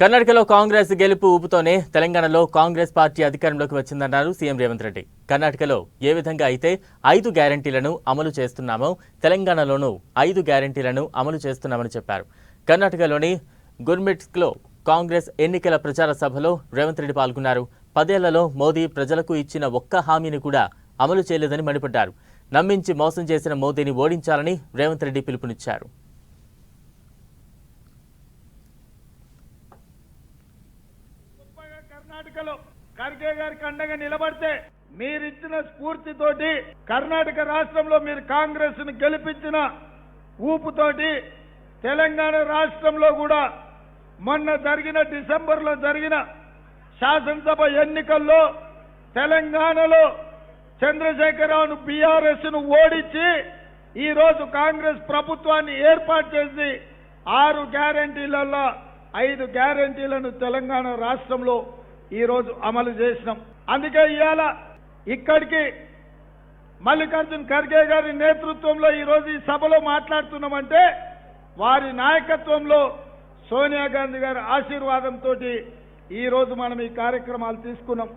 కర్ణాటకలో కాంగ్రెస్ గెలుపు ఊపుతోనే తెలంగాణలో కాంగ్రెస్ పార్టీ అధికారంలోకి వచ్చిందన్నారు సీఎం రేవంత్ రెడ్డి. కర్ణాటకలో ఏ విధంగా అయితే ఐదు గ్యారంటీలను అమలు చేస్తున్నామో తెలంగాణలోనూ ఐదు గ్యారంటీలను అమలు చేస్తున్నామని చెప్పారు. కర్ణాటకలోని గుర్మిట్స్లో కాంగ్రెస్ ఎన్నికల ప్రచార సభలో రేవంత్ రెడ్డి పాల్గొన్నారు. పదేళ్ళలో మోదీ ప్రజలకు ఇచ్చిన ఒక్క హామీని కూడా అమలు చేయలేదని మండిపడ్డారు. నమ్మించి మోసం చేసిన మోదీని ఓడించాలని రేవంత్ రెడ్డి పిలుపునిచ్చారు. ఎన్నికలో ఖర్గే గారికి అండగా నిలబడితే మీరిచ్చిన స్ఫూర్తితోటి కర్ణాటక రాష్ట్రంలో మీరు కాంగ్రెస్ను గెలిపించిన ఊపుతోటి తెలంగాణ రాష్ట్రంలో కూడా మొన్న జరిగిన డిసెంబర్లో జరిగిన శాసనసభ ఎన్నికల్లో తెలంగాణలో చంద్రశేఖరరావును బీఆర్ఎస్ను ఓడించి ఈ రోజు కాంగ్రెస్ ప్రభుత్వాన్ని ఏర్పాటు చేసి ఆరు గ్యారంటీలలో ఐదు గ్యారంటీలను తెలంగాణ రాష్ట్రంలో ఈ రోజు అమలు చేసినాం. అందుకే ఇవాళ ఇక్కడికి మల్లికార్జున్ ఖర్గే గారి నేతృత్వంలో ఈ రోజు ఈ సభలో మాట్లాడుతున్నామంటే వారి నాయకత్వంలో సోనియా గాంధీ గారి ఆశీర్వాదంతో ఈ రోజు మనం ఈ కార్యక్రమాలు తీసుకున్నాం.